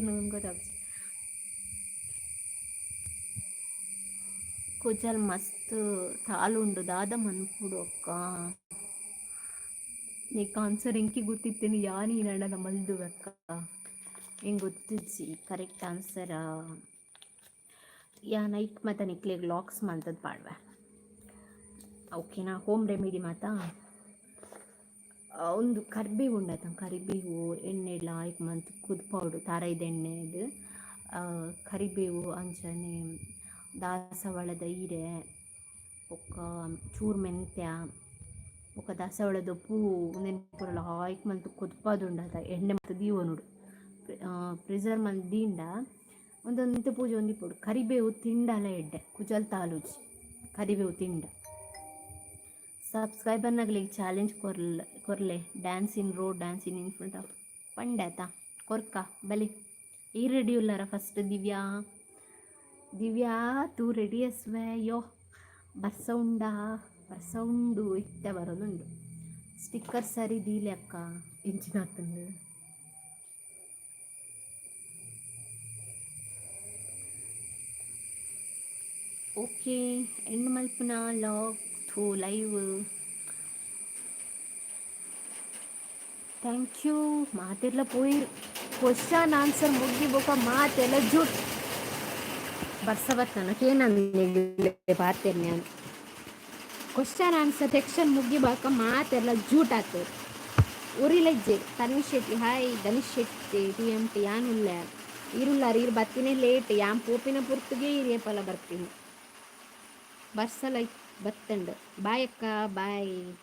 ನುಂಗ್ ಗೊತ್ತಾಗ್ತದೆ ಕುಜಲ್ ಮಸ್ತ್ ತಾಲುಂಡು ದಾದ ಮನ್ಪುಡು ಅಕ್ಕ నీకు ఆన్సర్ ఇంకి గుర్తిత్తేను యా నీ నడన మల్దు అక్క ఏం గుర్తిచ్చి ಕರೆಕ್ಟ್ ಆನ್ಸರ್ ಯಾ ನೈಟ್ ಮತ್ತು ನಿಕ್ಲಿಗೆ ಲಾಕ್ಸ್ ಮಂತದ್ದು ಪಾಡ್ವೆ ಓಕೆನಾ ಹೋಮ್ ರೆಮಿಡಿ ಮಾತಾ ಒಂದು ಕರಿಬೇವು ಉಂಡತ ಕರಿಬೇವು ಎಣ್ಣೆ ನಾಲ್ಕು ಮಂತ್ ಕುದ್ ಪೌಡು ತಾರೈದ ಎಣ್ಣೆದು ಕರಿಬೇವು ಅಂಚನೆ ದಾಸವಾಳದ ಹೀರೆ ಬೊಕ್ಕ ಚೂರು ಮೆಂತ್ಯ ಬೊಕ್ಕ ದಾಸವಾಳದ ಪೂ, ನೆನಪುರಲ್ಲ ಹಾಯ್ಕ್ ಮಂತ್ ಕೊದ್ಪಾದುಂಡದ ಎಣ್ಣೆ ಮತ್ತು ದೀವನುಡು ಪ್ರಿಸರ್ ಮಂತ್ ದೀಂಡ, ಒಂದೊಂದು ಪೂಜೆ ಒಂದಿಪ್ಪುಡು ಕರಿಬೇವು ತಿಂಡಲ ಎಡ್ಡೆ, ಕುಜಲ್ ತಾಲೂಜಿ ಕರಿಬೇವು ತಿಂಡ. ಸಬ್ಸ್ಕ್ರೈಬರ್ನಾಗಲಿ ಚಾಲೆಂಜ್ ಕೊರ್ಲೆ ಕೊರ್ಲೆ dance in row dance in in front of ಪಂಡಾತ ಕೊರ್ಕ ಬಲಿ. ಈ ರೆಡಿ ಉಲ್ಲರ ಫಸ್ಟ್ ದಿವ್ಯಾ? ದಿವ್ಯಾ ತೂ ರೆಡಿ ಅಸ್ವೆ ಯೋ ಬರ್ಸ ಬಸೌಂಡು ಸೌಂಡು ಇತ್ತ ಬರೋದುಂಡು ಸ್ಟಿಕ್ಕರ್ ಸರಿ ದೀಲೆ ಅಕ್ಕ? ಇಂಚಿನ ಹಾಕ್ತಂದು ಓಕೆ ಎಂಡ್ ಮಲ್ಪುನ? ಲಾಗ್ ಥೂ ಲೈವ್ ಥ್ಯಾಂಕ್ ಯು ಮಾತೆಲ್ಲ ಪೋಯಿ ಕ್ವಶನ್ ಆನ್ಸರ್ ಮುಗಿಬೋಕ. ಮಾತೆಲ್ಲ ಜೂಟ್. ಬರ್ಸ ಬರ್ತಾನಕೇನಂದು ಬಾರ್ತೇನೆ ನಾನು ಕ್ವಶನ್ ಆನ್ಸರ್ ಸೆಕ್ಷನ್ ಮುಗಿಬಾಕ ಮಾತೆಲ್ಲ ಜೂಟ್ ಆಗ್ತದೆ. ಉರಿಲಜ್ಜೆ Tanvi Shetty hi Dhanush Shetty T M T, ಯಾನುಲ್ಲ. ಇರುಲ್ಲಾರ, ಇರು ಬತ್ತಿನೇ ಲೇಟ್ ಯಾಮ್ ಪೋಪಿನ ಪುರ್ತಿಗೆ ಇರಿಯಪ್ಪಲ್ಲ ಬರ್ತೀನಿ. ಬರ್ಸಲ್ಲ ಬತ್ತಂಡು. ಬಾಯ್ ಅಕ್ಕ ಬಾಯ್.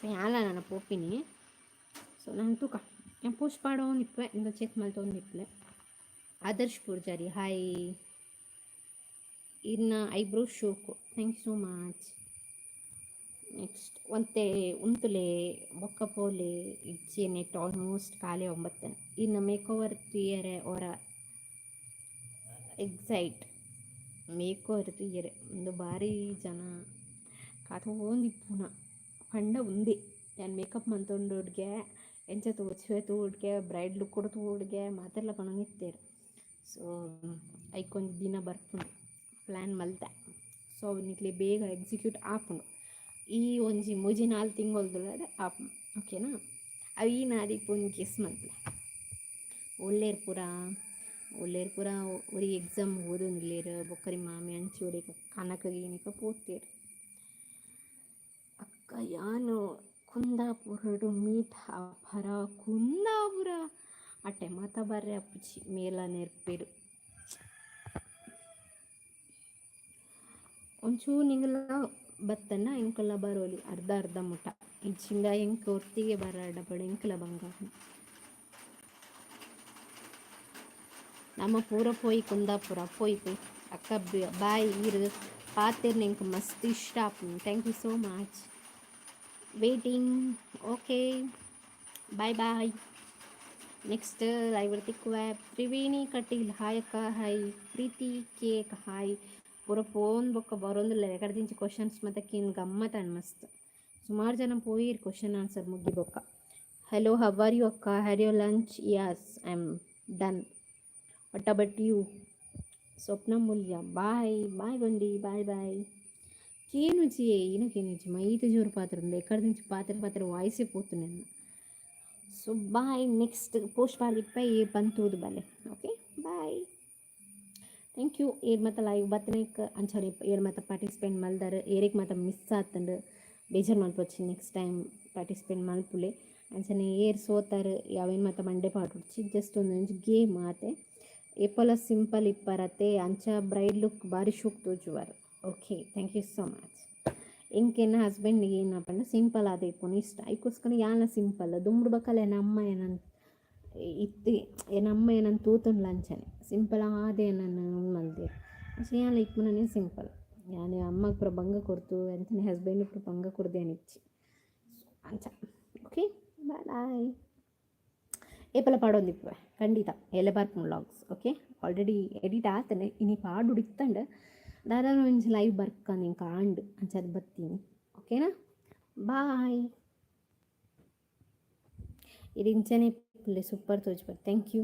ಸೊ, ಯಾಲ ನನ್ನ ಪೋಪಿನಿ? ಸೊ ನಮ್ಮ ತೂಕ. ಪೋಸ್ಟ್ ಮಾಡೋನಿಪ್ಪೆ ಇಂದ ಚೆಕ್ ಮಾಡ್ತೋನಿಪ್ಪಲೆ ಆದರ್ಶ್ ಪೂಜಾರಿ ಹಾಯ್ ಇನ್ನು eyebrow ಶೋಕು. Thank you so much next ಒಂತೆ, ಉಂತುಲೆ ಬೊಕ್ಕ ಪೋಲೆ ಇಜ್ಜೆ ನೆಟ್ ಆಲ್ಮೋಸ್ಟ್ ಖಾಲಿ ಒಂಬತ್ತನ. ಇನ್ನು ಮೇಕ್ ಓವರ್ ತಿಯರೆ ಅವರ ಎಕ್ಸೈಟ್ ಮೇಕ್ ಓವರ್ ತಿಯರೆ ಒಂದು ಭಾರಿ ಜನ ಕಾತ್ಕೊಂಡಿಪ್ಪುನ ಪಂಡ ಉಂದೆ ನಾನು ಮೇಕಪ್ ಮಂತೊಂಡೋಡ್ಗೆ ಎಂಚ ತೋರ್ಸುವೆ ತೋಡ್ಗೆ ಬ್ರೈಡ್ ಲುಕ್ ಕೊಡು ತೋಡ್ಗೆ ಮಾತೆಲ್ಲ ಕಣಂಗಿತ್ತೇರು ಸೊ ಐಕೊಂದು ದಿನ ಬರ್ಪುಂಡು ಪ್ಲ್ಯಾನ್ ಮಲ್ತೆ. ಸೊ ಅವನಿಗೆ ಬೇಗ ಎಕ್ಸಿಕ್ಯೂಟ್ ಆಪುಂಡು. ಈ ಒಂಜಿ ಮೂಜಿ ನಾಲ್ಕು ತಿಂಗಳದೊಳಗೆ ಆಪ್ ಓಕೆನಾ? ಅವು ಈ ನಾದಿ ಪುನ್ ಕಿಸ್ಮತ್ ಒಳ್ಳೇರ್ ಪುರ ಒಳ್ಳೇರ್ ಪುರ ಒರಿ ಎಕ್ಸಾಮ್ ಓದೊಂದಿಲ್ಲೇರು ಬೊಕ್ಕರಿ ಮಾಮಿ ಅಂಚೂರಿ ಕನಕಗೆ ಏನಕ್ಕೆ ಪೋತೇರು ಅಕ್ಕ, ಯಾನು ಕುಂದಾಪುರಡು ಮೀಟ್ ಅಪರ ಕುಂದಾಪುರ. ಅಟ್ಟೆ ಮಾತ ಬರ್ರೆ ಅಪ್ಪುಜಿ, ಮೇಲ ನೆರ್ಪೇರು. ಒಂಚೂರು ನಿಂಗಲ್ಲ ಬತ್ತನ್ನ ಎಂಕಲ ಬರೋಲಿ ಅರ್ಧ ಅರ್ಧ ಮುಟ. ಇಚ್ಚಿಂದ ಎಂಕ ಒತ್ತಿಗೆ ಬರಾಡ ಬಡ ಎಂಕಲ ಬಂಗಾರ ನಮ್ಮ ಪೂರ ಪೋಯಿ ಕುಂದಾಪುರ, ಪೋಯ್ ಪೋಯಿ. ಅಕ್ಕ ಬಾಯಿ ಇರು ಪಾತೆರ್ ನಿಂಕ ಮಸ್ತ್ ಇಷ್ಟ thank you so much waiting okay bye bye next live ತಿಕ್ಕುವ Triveni Kateel hi ಅಕ್ಕ ಹಾಯ್ ಪ್ರೀತಿ ಕೇಕ್ ಹಾಯ್ ಪೂರ ಫೋನ್ ಬೊಕ್ಕ ಬರೋಂದಿಲ್ಲ ಎಕಡೆ ದಿಂಚಿ ಕ್ವಶನ್ಸ್ ಮತ್ತೆ ಕಿನ್ ಗಮ್ಮತ್ ಅನ್ ಮಸ್ತ್ ಸುಮಾರು ಜನ ಪೋಯಿರ್ ಕ್ವಶನ್ ಆನ್ಸರ್ ಮುಗಿ ಬೊಕ್ಕ ಹಲೋ ಹವರ್ ಯು ಅಕ್ಕ had you lunch yes I am done what about you ಸ್ವಪ್ನ ಮೂಲ್ಯ ಬಾಯ್ ಬಾಯ್ ಗೊಂಡಿ ಬಾಯ್ ಬಾಯ್ కేను చే ఈయనకి నుంచి మైత జోరు పాత్ర ఉంది ఎక్కడి నుంచి పాత్ర పాత్ర వాయిసే పోతున్నాను సో బాయ్ నెక్స్ట్ పోస్ట్ పాడిపై పంతూదు బలే okay bye thank you air ಮತ್ತು ಲೈವ್ ಬತ್ತನೇಕ್ ಅಂಚನೆ ಏರ್ ಮತ್ತು ಪಾರ್ಟಿಸಿಪೇಟ್ ಮಲ್ದಾರ ಏರಿಗೆ ಮತ್ತು ಮಿಸ್ ಆತಂಡು ಬೇಜಾರು ಮಲ್ಪೊಚ್ಚಿ ನೆಕ್ಸ್ಟ್ ಟೈಮ್ ಪಾರ್ಟಿಸಿಪೇಟ್ ಮಲ್ಪುಲೆ ಅಂಚನೆ ಏರ್ ಸೋತಾರು ಯಾವೇನು ಮತ್ತು ಮಂಡೆ ಪಾಟುಡ್ಚಿ ಜಸ್ಟ್ ಒಂದು ಗೇಮ್ ಆತೆ ಎಪ್ಪಲ ಸಿಂಪಲ್ ಇಪ್ಪರತ್ತೆ ಅಂಚ ಬ್ರೈಡ್ ಲುಕ್ ಬಾರಿ ಶೂಕ್ ತೋಜುವಾರು okay thank you so much ಇಂಕೆನ್ನ ಹಸ್ಬೆಂಡ್ಗೆ ಏನಪ್ಪ ಸಿಂಪಲ್ ಆದ ಇಪ್ಪು ಇಷ್ಟ ಐಕೋಸ್ಕರ ಯಾನ ಸಿಂಪಲ್ ದುಂಬುಡು ಬಕ್ಕಲ್ಲ ನಮ್ಮ ಏನಂತ ಇತ್ತಿ ಏನಮ್ಮ ಏನಂತ ತೂತುಂಡು ಲಂಚನೆ ಸಿಂಪಲ್ ಆದೆ ನನ್ನ ಮಲ್ದೆ ಅಷ್ಟೇ ಯಾನ್ ಲೈಕ್ ಮನೆ ಸಿಂಪಲ್ ಯಾನೆ ಅಮ್ಮಗೆ ಪುರ ಬಂಗ ಕೊಡ್ತು ಎಂತನೇ ಹಸ್ಬೆಂಡ್ ಪುರ ಬಂಗ ಕೊಡ್ದೇನಿಚ್ಚಿ ಅಂಚ ಓಕೆ ಬಾಯ್ ಬಾಯ್ ಏಪಲ ಪಾಡೊಂದಿಪ್ಪೆ ಖಂಡಿತ ಎಲೆ ಬರ್ಪುಂಡು ಲಾಗ್ಸ್ ಓಕೆ ಆಲ್ರೆಡಿ ಎಡಿಟ್ ಆತನೆ ಇನಿ ಪಾಡು ಇತ್ತಂಡು ದಾದಾನ ಒಂಜಿ ಲೈವ್ ಬರ್ಕ ನಿಂಗೆ ಕಾಂಡು ಅಂಚದ ಬರ್ತೀನಿ ಓಕೆನಾ ಬಾಯ್ ಇದು ಇಂಚನೆ ಸೂಪರ್ ತೋಜ್ಬಾರ್ದು ಥ್ಯಾಂಕ್ ಯು